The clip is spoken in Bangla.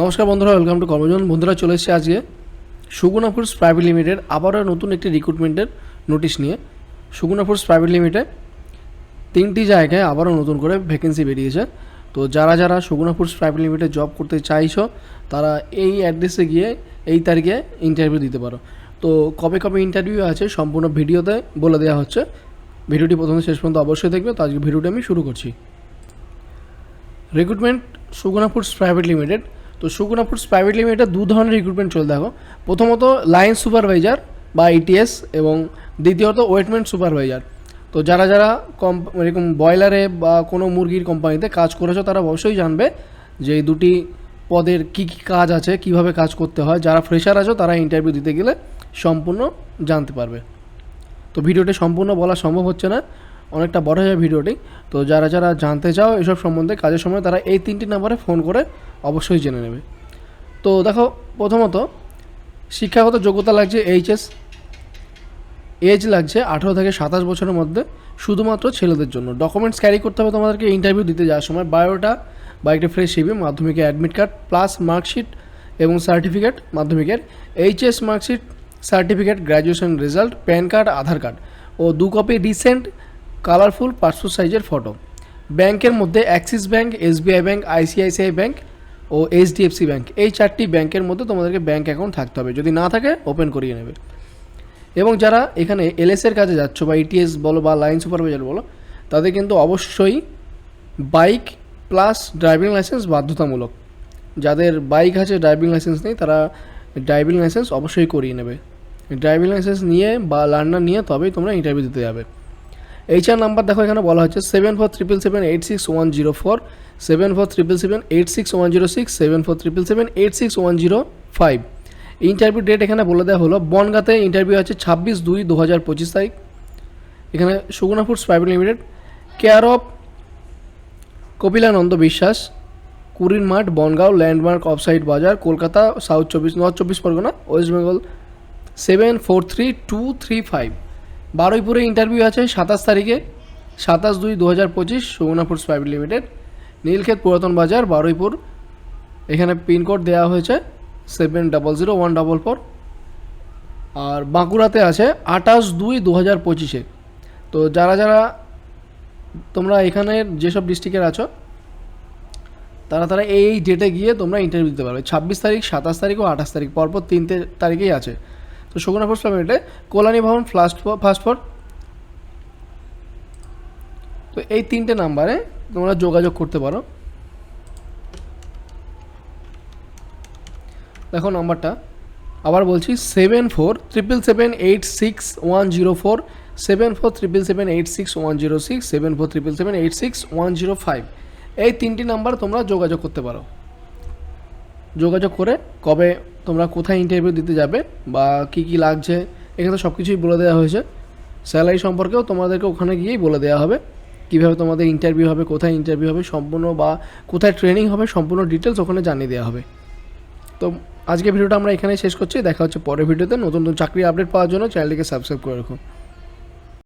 নমস্কার বন্ধুরা ওয়েলকাম টু কর্মজন বন্ধুরা, চলে এসেছে আজকে সুগুনা ফুডস প্রাইভেট লিমিটেড আবারও নতুন একটি রিক্রুটমেন্টের নোটিশ নিয়ে। সুগুনা ফুডস প্রাইভেট লিমিটেড তিনটি জায়গায় আবারও নতুন করে ভ্যাকেন্সি বেরিয়েছে। তো যারা যারা Suguna Foods Private Limited job করতে চাইছো, তারা এই অ্যাড্রেসে গিয়ে এই তারিখে ইন্টারভিউ দিতে পারো। তো কবে কবে ইন্টারভিউ আছে সম্পূর্ণ ভিডিওতে বলে দেওয়া হচ্ছে। ভিডিওটি প্রথমে শেষ পর্যন্ত অবশ্যই দেখবে। তো আজকে ভিডিওটি আমি শুরু করছি। Recruitment Suguna Foods Private Limited তো সুগুনা ফুডস প্রাইভেট লিমিটেড দু ধরনের রিক্রুটমেন্ট চলে দেখো। প্রথমত লাইন সুপারভাইজার বা ইটিএস এবং দ্বিতীয়ত ওয়েটমেন্ট সুপারভাইজার তো যারা যারা কম, এরকম ব্রয়লারে বা কোনো মুরগির কোম্পানিতে কাজ করেছ, তারা অবশ্যই জানবে যে এই দুটি পদের কী কী কাজ আছে, কীভাবে কাজ করতে হয়। যারা ফ্রেশার আছো, তারা ইন্টারভিউ দিতে গেলে সম্পূর্ণ জানতে পারবে। তো ভিডিওটি সম্পূর্ণ বলা সম্ভব হচ্ছে না। অনেকটা বড় হয়ে ভিডিওটি। তো যারা যারা জানতে চাও এসব সম্বন্ধে কাজের সময় তারা এই তিনটি নাম্বারে ফোন করে অবশ্যই জেনে নেবে। তো দেখো, প্রথমত, শিক্ষাগত যোগ্যতা লাগছে এইচএস। এজ লাগছে আঠেরো থেকে সাতাশ বছরের মধ্যে, শুধুমাত্র ছেলেদের জন্য। ডকুমেন্টস ক্যারি করতে হবে তোমাদেরকে ইন্টারভিউ দিতে যাওয়ার সময়। বায়োটা বা একটা ফ্রেশ সিবি মাধ্যমিকের অ্যাডমিট কার্ড, প্লাস মার্কশিট এবং সার্টিফিকেট মাধ্যমিকের। HS, marksheet, certificate, graduation result, PAN card, Aadhaar card. ও দু কপি রিসেন্ট কালারফুল পাসপোর্ট সাইজের ফটো। ব্যাংকের মধ্যে Axis bank, SBI bank, ICICI bank ও এইচডিএফসি ব্যাংক। এই চারটি ব্যাংকের মধ্যে তোমাদেরকে ব্যাংক অ্যাকাউন্ট থাকতে হবে। যদি না থাকে, ওপেন করিয়ে নেবে। এবং যারা এখানে এলএস এর কাজে যাচ্ছ বা ইটিএস বলো বা লাইন সুপারভাইজার বলো, তাদের কিন্তু অবশ্যই বাইক প্লাস ড্রাইভিং লাইসেন্স বাধ্যতামূলক। যাদের বাইক আছে, ড্রাইভিং লাইসেন্স নেই, তারা ড্রাইভিং লাইসেন্স অবশ্যই করিয়ে নেবে। ড্রাইভিং লাইসেন্স নিয়ে বা লার্নার নিয়ে তবেই তোমরা ইন্টারভিউ দিতে যাবে। এইচআর নাম্বার দেখো এখানে বলা হচ্ছে seven four triple seven eight six one zero four seven four triple seven eight six one zero six seven four triple seven eight six one zero five interview date এখানে বলে দেওয়া হলো, বনগাতে ইন্টারভিউ আছে ছাব্বিশ দুই দু হাজার পঁচিশ তারিখ। এখানে Suguna Foods Private Limited care of Kapilananda Biswas কুরিন মাঠ, বনগাঁও ল্যান্ডমার্ক অফসাইড বাজার, কলকাতা সাউথ চব্বিশ নর্থ চব্বিশ Pargana West Bengal seven four three two three five বারুইপুরে interview আছে সাতাশ তারিখে, সাতাশ দুই দু হাজার পঁচিশ Suguna Foods Private Limited Nilkhet পুরাতন বাজার, বারুইপুর। এখানে পিনকোড দেওয়া হয়েছে seven double zero one double four আর বাঁকুড়াতে আছে আঠাশ দুই দু হাজার পঁচিশে। তো যারা যারা তোমরা এখানের যেসব ডিস্ট্রিক্টের আছো, তারা তারা এই ডেটে গিয়ে তোমরা ইন্টারভিউ দিতে পারবে। ছাব্বিশ তারিখ, সাতাশ তারিখ ও আঠাশ তারিখ, পরপর তিনটে তারিখেই আছে। তো সুগুনা ফোর্স প্রাইভেটে কল্যাণী ভবন ফার্স্ট ফোর তো এই তিনটে নাম্বারে তোমরা যোগাযোগ করতে পারো। দেখো নাম্বারটা। আবার বলছি seven four triple seven eight six one zero four seven four triple seven eight six one zero six seven four triple seven eight six one zero five এই তিনটি নাম্বার তোমরা যোগাযোগ করতে পারো। যোগাযোগ করে কবে তোমরা কোথায় ইন্টারভিউ দিতে যাবে বা কি কি লাগছে, এখানে সব কিছুই বলে দেওয়া হয়েছে। স্যালারি সম্পর্কেও তোমাদেরকে ওখানে গিয়েই বলে দেওয়া হবে। কীভাবে তোমাদের ইন্টারভিউ হবে, কোথায় ইন্টারভিউ হবে, সম্পূর্ণ বা কোথায় ট্রেনিং হবে, সম্পূর্ণ ডিটেলস ওখানে জানিয়ে দেওয়া হবে। তো আজকে ভিডিওটা আমরা এখানেই শেষ করছি। দেখা হচ্ছে পরের ভিডিওতে। নতুন নতুন চাকরি আপডেট পাওয়ার জন্য চ্যানেলটিকে সাবস্ক্রাইব করে রাখুন